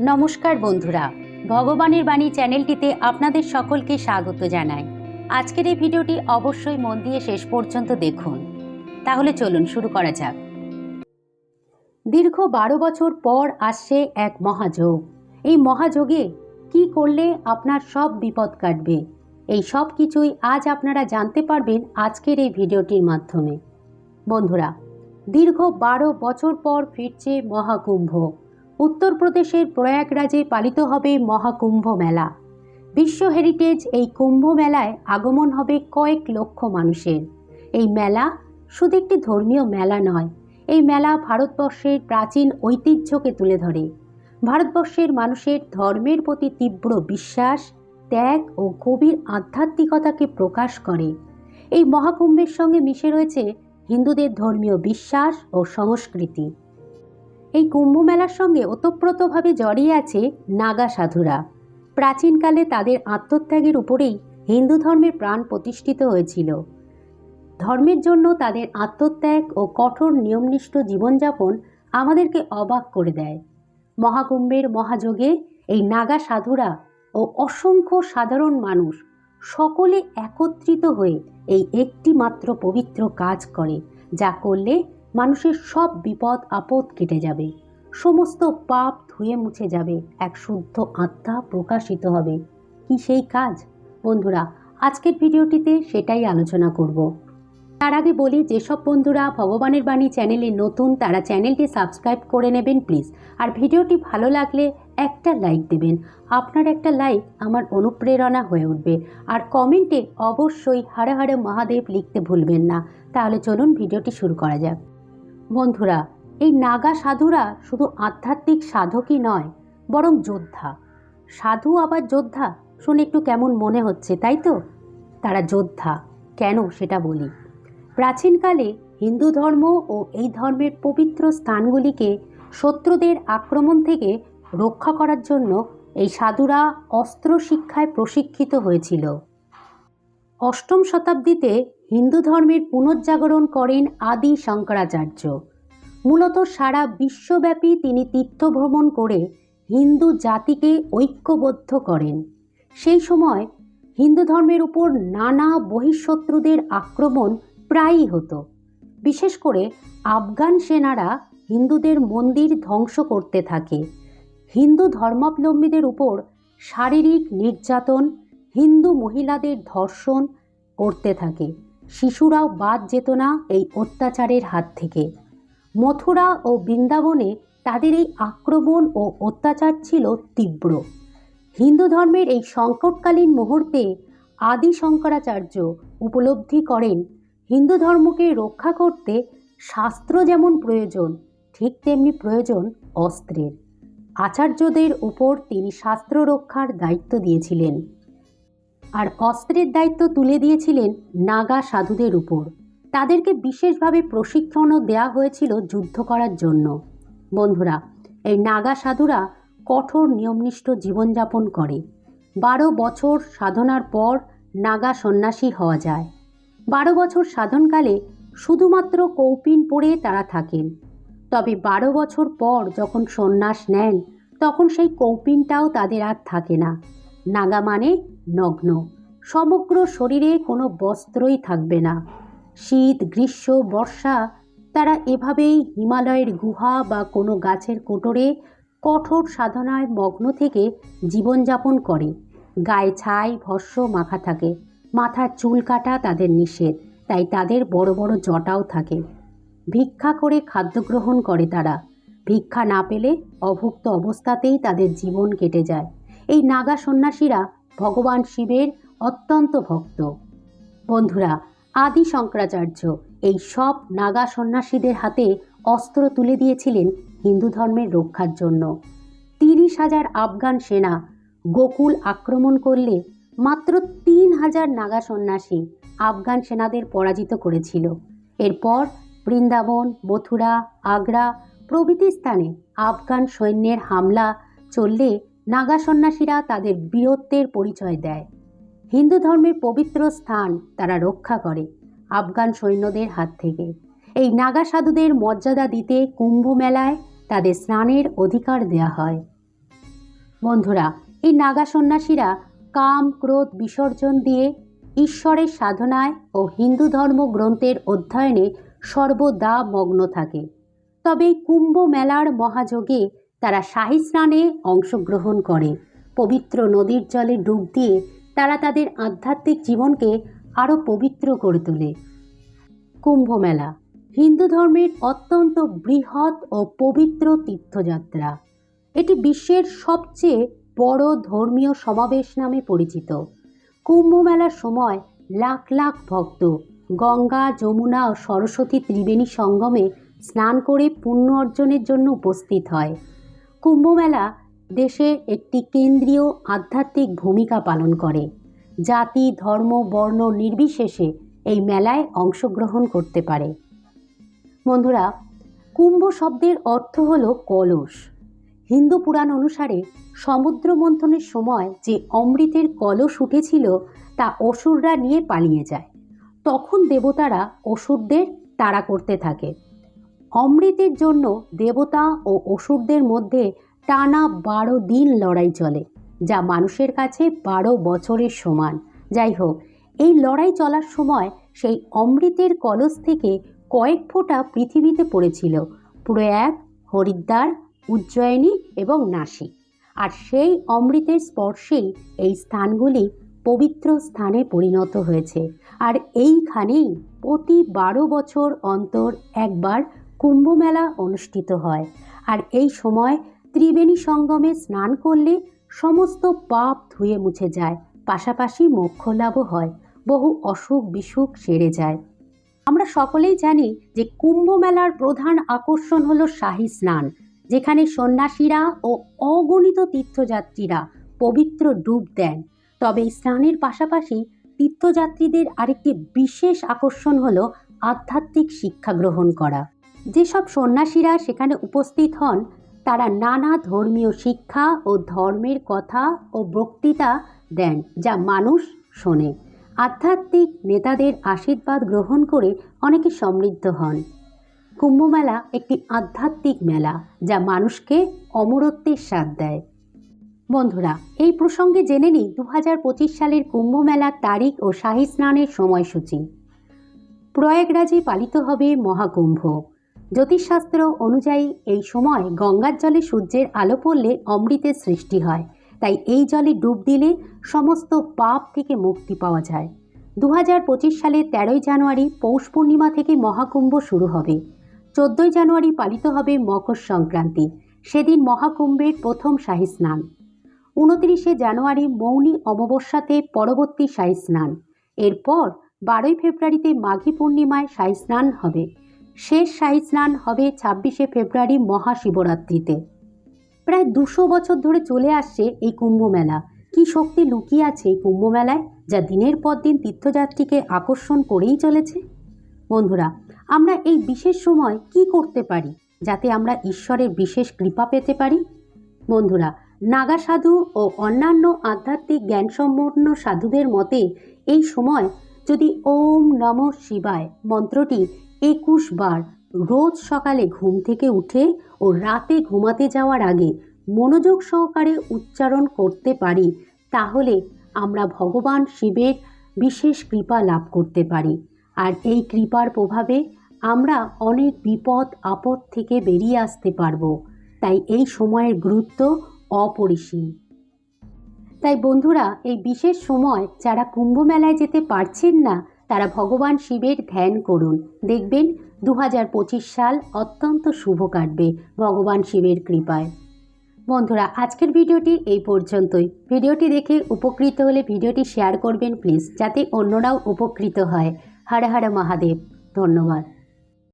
নমস্কার বন্ধুরা, ভগবানের বাণী চ্যানেলটিতে আপনাদের সকলকে স্বাগত জানাই। আজকের এই ভিডিওটি অবশ্যই মন দিয়ে শেষ পর্যন্ত দেখুন। তাহলে চলুন শুরু করা যাক। দীর্ঘ বারো বছর পর আসছে এক মহাযোগ। এই মহাযোগে কি করলে আপনার সব বিপদ কাটবে? এই সব কিছুই আজ আপনারা জানতে পারবেন আজকের এই ভিডিওটির মাধ্যমে। বন্ধুরা, দীর্ঘ বারো বছর পর ফিরছে মহাকুম্ভ। উত্তরপ্রদেশের প্রয়াগরাজে পালিত হবে মহাকুম্ভ মেলা। বিশ্ব হেরিটেজ এই কুম্ভ মেলায় আগমন হবে কয়েক লক্ষ মানুষের। এই মেলা শুধু একটি ধর্মীয় মেলা নয়, এই মেলা ভারতবর্ষের প্রাচীন ঐতিহ্যকে তুলে ধরে। ভারতবর্ষের মানুষের ধর্মের প্রতি তীব্র বিশ্বাস, ত্যাগ ও গভীর আধ্যাত্মিকতাকে প্রকাশ করে। এই মহাকুম্ভের সঙ্গে মিশে রয়েছে হিন্দুদের ধর্মীয় বিশ্বাস ও সংস্কৃতি। এই কুম্ভ মেলার সঙ্গে ওতপ্রোতভাবে জড়িয়ে আছে নাগা সাধুরা। প্রাচীনকালে তাদের আত্মত্যাগের উপরেই হিন্দু ধর্মের প্রাণ প্রতিষ্ঠিত হয়েছিল। ধর্মের জন্য তাদের আত্মত্যাগ ও কঠোর নিয়মনিষ্ঠ জীবনযাপন আমাদেরকে অবাক করে দেয়। মহাকুম্ভের মহাযোগে এই নাগা সাধুরা ও অসংখ্য সাধারণ মানুষ সকলে একত্রিত হয়ে এই একটি মাত্র পবিত্র কাজ করে, যা করলে মানুষের সব বিপদ, আপদ কেটে যাবে। সমস্ত পাপ ধুয়ে মুছে যাবে। এক শুদ্ধ আত্মা প্রকাশিত হবে। কি সেই কাজ? বন্ধুরা, আজকের ভিডিওটিতে সেটাই আলোচনা করব। তার আগে বলি, যেসব বন্ধুরা ভগবানের বাণী চ্যানেলে নতুন, তারা চ্যানেলটি সাবস্ক্রাইব করে নেবেন প্লিজ। আর ভিডিওটি ভালো লাগলে একটা লাইক দেবেন। আপনার একটা লাইক আমার অনুপ্রেরণা হয়ে উঠবে। আর কমেন্টে অবশ্যই হারে হারে মহাদেব লিখতে ভুলবেন না। তাহলে চলুন ভিডিওটি শুরু করা যাক। বন্ধুরা, এই নাগা সাধুরা শুধু আধ্যাত্মিক সাধকই নয়, বরং যোদ্ধা। সাধু আবার যোদ্ধা শুনে একটু কেমন মনে হচ্ছে, তাই তো? তারা যোদ্ধা, কেন সেটা বলি। প্রাচীনকালে হিন্দু ধর্ম ও এই ধর্মের পবিত্র স্থানগুলিকে শত্রুদের আক্রমণ থেকে রক্ষা করার জন্য এই সাধুরা অস্ত্র শিক্ষায় প্রশিক্ষিত হয়েছিল। অষ্টম শতাব্দীতে হিন্দু ধর্মের পুনর্জাগরণ করেন আদি শঙ্করাচার্য। মূলত সারা বিশ্বব্যাপী তিনি তীর্থভ্রমণ করে হিন্দু জাতিকে ঐক্যবদ্ধ করেন। সেই সময় হিন্দু ধর্মের উপর নানা বহিঃশত্রুদের আক্রমণ প্রায়ই হতো। বিশেষ করে আফগান সেনারা হিন্দুদের মন্দির ধ্বংস করতে থাকে। হিন্দু ধর্মাবলম্বীদের উপর শারীরিক নির্যাতন হিন্দু মহিলাদের ধর্ষণ করতে থাকে। শিশুরাও বাদ যেত না এই অত্যাচারের হাত থেকে। মথুরা ও বৃন্দাবনে তাদের এই আক্রমণ ও অত্যাচার ছিল তীব্র। হিন্দু ধর্মের এই সংকটকালীন মুহূর্তে আদি শঙ্করাচার্য উপলব্ধি করেন, হিন্দু ধর্মকে রক্ষা করতে শাস্ত্র যেমন প্রয়োজন, ঠিক তেমনি প্রয়োজন অস্ত্রের। আচার্যদের উপর তিনি শাস্ত্র রক্ষার দায়িত্ব দিয়েছিলেন। আর অস্ত্রের দায়িত্ব তুলে দিয়েছিলেন নাগা সাধুদের উপর। তাদেরকে বিশেষভাবে প্রশিক্ষণও দেওয়া হয়েছিল যুদ্ধ করার জন্য। বন্ধুরা, এই নাগা সাধুরা কঠোর নিয়মনিষ্ঠ জীবনযাপন করে। বারো বছর সাধনার পর নাগা সন্ন্যাসী হওয়া যায়। বারো বছর সাধনকালে শুধুমাত্র কৌপিন পরে তারা থাকেন। তবে বারো বছর পর যখন সন্ন্যাস নেন, তখন সেই কৌপিনটাও তাদের আর থাকে না। নাগা মানে নগ্ন। সমগ্র শরীরে কোনো বস্ত্রই থাকবে না। শীত, গ্রীষ্ম, বর্ষা, তারা এভাবেই হিমালয়ের গুহা বা কোনো গাছের কোটরে কঠোর সাধনায় মগ্ন থেকে জীবনযাপন করে। গায়ে ছাই, ভস্য মাখা থাকে। মাথার চুল কাটা তাদের নিষেধ, তাই তাদের বড় বড় জটাও থাকে। ভিক্ষা করে খাদ্য গ্রহণ করে তারা। ভিক্ষা না পেলে অভুক্ত অবস্থাতেই তাদের জীবন কেটে যায়। এই নাগা সন্ন্যাসীরা ভগবান শিবের অত্যন্ত ভক্ত। বন্ধুরা আদি শঙ্করাচার্য এই সব নাগা সন্ন্যাসীদের হাতে অস্ত্র তুলে দিয়েছিলেন হিন্দু ধর্মের রক্ষার জন্য। তিরিশ হাজার আফগান সেনা গোকুল আক্রমণ করলে মাত্র তিন হাজার নাগা সন্ন্যাসী আফগান সেনাদের পরাজিত করেছিল। এরপর বৃন্দাবন, মথুরা, আগ্রা প্রভৃতি স্থানে আফগান সৈন্যের হামলা চললে নাগা সন্ন্যাসীরা তাদের বীরত্বের পরিচয় দেয়। হিন্দু ধর্মের পবিত্র স্থান তারা রক্ষা করে আফগান সৈন্যদের হাত থেকে। এই নাগা সাধুদের মর্যাদা দিতে কুম্ভ মেলায় তাদের স্নানের অধিকার দেয়া হয়। বন্ধুরা, এই নাগা সন্ন্যাসীরা কাম, ক্রোধ, বিসর্জন দিয়ে ঈশ্বরের সাধনায় ও হিন্দু ধর্ম গ্রন্থের অধ্যয়নে সর্বদা মগ্ন থাকে। তবে কুম্ভ মেলার মহাযোগে তারা শাহী স্নানে অংশগ্রহণ করে। পবিত্র নদীর জলে ডুব দিয়ে তারা তাদের আধ্যাত্মিক জীবনকে আরও পবিত্র করে তোলে। কুম্ভ মেলা হিন্দু ধর্মের অত্যন্ত বৃহৎ ও পবিত্র তীর্থযাত্রা। এটি বিশ্বের সবচেয়ে বড় ধর্মীয় সমাবেশ নামে পরিচিত। কুম্ভ মেলার সময় লাখ লাখ ভক্ত গঙ্গা, যমুনা ও সরস্বতী ত্রিবেণী সঙ্গমে স্নান করে পুণ্য অর্জনের জন্য উপস্থিত হয়। কুম্ভ মেলা দেশের একটি কেন্দ্রীয় আধ্যাত্মিক ভূমিকা পালন করে। জাতি, ধর্ম, বর্ণ নির্বিশেষে এই মেলায় অংশগ্রহণ করতে পারে। বন্ধুরা, কুম্ভ শব্দের অর্থ হল কলস। হিন্দু পুরাণ অনুসারে সমুদ্র মন্থনের সময় যে অমৃতের কলস উঠেছিল তা অসুররা নিয়ে পালিয়ে যায়। তখন দেবতারা অসুরদের তাড়া করতে থাকে। অমৃতের জন্য দেবতা ও অসুরদের মধ্যে টানা বারো দিন লড়াই চলে, যা মানুষের কাছে বারো বছরের সমান। যাই হোক, এই লড়াই চলার সময় সেই অমৃতের কলস থেকে কয়েক ফোঁটা পৃথিবীতে পড়েছিল প্রয়াগ হরিদ্বার, উজ্জয়িনী এবং নাসিক। আর সেই অমৃতের স্পর্শেই এই স্থানগুলি পবিত্র স্থানে পরিণত হয়েছে। আর এইখানেই প্রতি বারো বছর অন্তর একবার কুম্ভ মেলা অনুষ্ঠিত হয়। আর এই সময় ত্রিবেণী সঙ্গমে স্নান করলে সমস্ত পাপ ধুয়ে মুছে যায়, পাশাপাশি মোক্ষ লাভও হয়, বহু অসুখ বিসুখ সেরে যায়। আমরা সকলেই জানি যে কুম্ভ মেলার প্রধান আকর্ষণ হলো শাহী স্নান, যেখানে সন্ন্যাসীরা ও অগণিত তীর্থযাত্রীরা পবিত্র ডুব দেন। তবে স্নানের পাশাপাশি তীর্থযাত্রীদের আরেকটি বিশেষ আকর্ষণ হলো আধ্যাত্মিক শিক্ষা গ্রহণ করা। যেসব সন্ন্যাসীরা সেখানে উপস্থিত হন, তারা নানা ধর্মীয় শিক্ষা ও ধর্মের কথা ও বক্তৃতা দেন, যা মানুষ শোনে। আধ্যাত্মিক নেতাদের আশীর্বাদ গ্রহণ করে অনেকে সমৃদ্ধ হন। কুম্ভমেলা একটি আধ্যাত্মিক মেলা, যা মানুষকে অমরত্বের স্বাদ দেয়। বন্ধুরা, এই প্রসঙ্গে জেনে নিই দু হাজার পঁচিশ সালের কুম্ভ মেলার তারিখ ও শাহী স্নানের সময়সূচি। প্রয়াগরাজে পালিত হবে মহাকুম্ভ। জ্যোতিষশাস্ত্র অনুযায়ী এই সময় গঙ্গার জলে সূর্যের আলো পড়লে অমৃতের সৃষ্টি হয়। তাই এই জলে ডুব দিলে সমস্ত পাপ থেকে মুক্তি পাওয়া যায়। দু হাজার পঁচিশ সালের তেরোই জানুয়ারি পৌষ পূর্ণিমা থেকে মহাকুম্ভ শুরু হবে। চোদ্দোই জানুয়ারি পালিত হবে মকর সংক্রান্তি। সেদিন মহাকুম্ভের প্রথম শাহী স্নান। উনত্রিশে জানুয়ারি মৌনী অমাবস্যাতে পরবর্তী শাহী স্নান। এরপর বারোই ফেব্রুয়ারিতে মাঘী পূর্ণিমায় শাহী স্নান হবে। শেষ শাহী স্নান হবে ছাব্বিশে ফেব্রুয়ারি মহাশিবরাত্রিতে। প্রায় দুশো বছর ধরে চলে আসছে এই কুম্ভ মেলা কী শক্তি লুকিয়ে আছে এই কুম্ভ মেলায় যা দিনের পর দিন তীর্থযাত্রীকে আকর্ষণ করেই চলেছে? বন্ধুরা, আমরা এই বিশেষ সময় কি করতে পারি, যাতে আমরা ঈশ্বরের বিশেষ কৃপা পেতে পারি? বন্ধুরা, নাগা সাধু ও অন্যান্য আধ্যাত্মিক জ্ঞানসম্পন্ন সাধুদের মতে, এই সময় যদি ওম নম শিবায় মন্ত্রটি একুশ বার রোজ সকালে ঘুম থেকে উঠে ও রাতে ঘুমাতে যাওয়ার আগে মনোযোগ সহকারে উচ্চারণ করতে পারি, তাহলে আমরা ভগবান শিবের বিশেষ কৃপা লাভ করতে পারি। আর এই কৃপার প্রভাবে আমরা অনেক বিপদ, আপদ থেকে বেরিয়ে আসতে পারব। তাই এই সময়ের গুরুত্ব অপরিসীম। তাই বন্ধুরা, এই বিশেষ সময় যারা কুম্ভ মেলায় যেতে পারছেন না তারা ভগবান শিবের ধ্যান করুন। দেখবেন দু হাজার পঁচিশ সাল অত্যন্ত শুভ কাটবে ভগবান শিবের কৃপায়। বন্ধুরা, আজকের ভিডিওটি এই পর্যন্তই। ভিডিওটি দেখে উপকৃত হলে ভিডিওটি শেয়ার করবেন প্লিজ, যাতে অন্যরাও উপকৃত হয়। হরে হরে মহাদেব। ধন্যবাদ।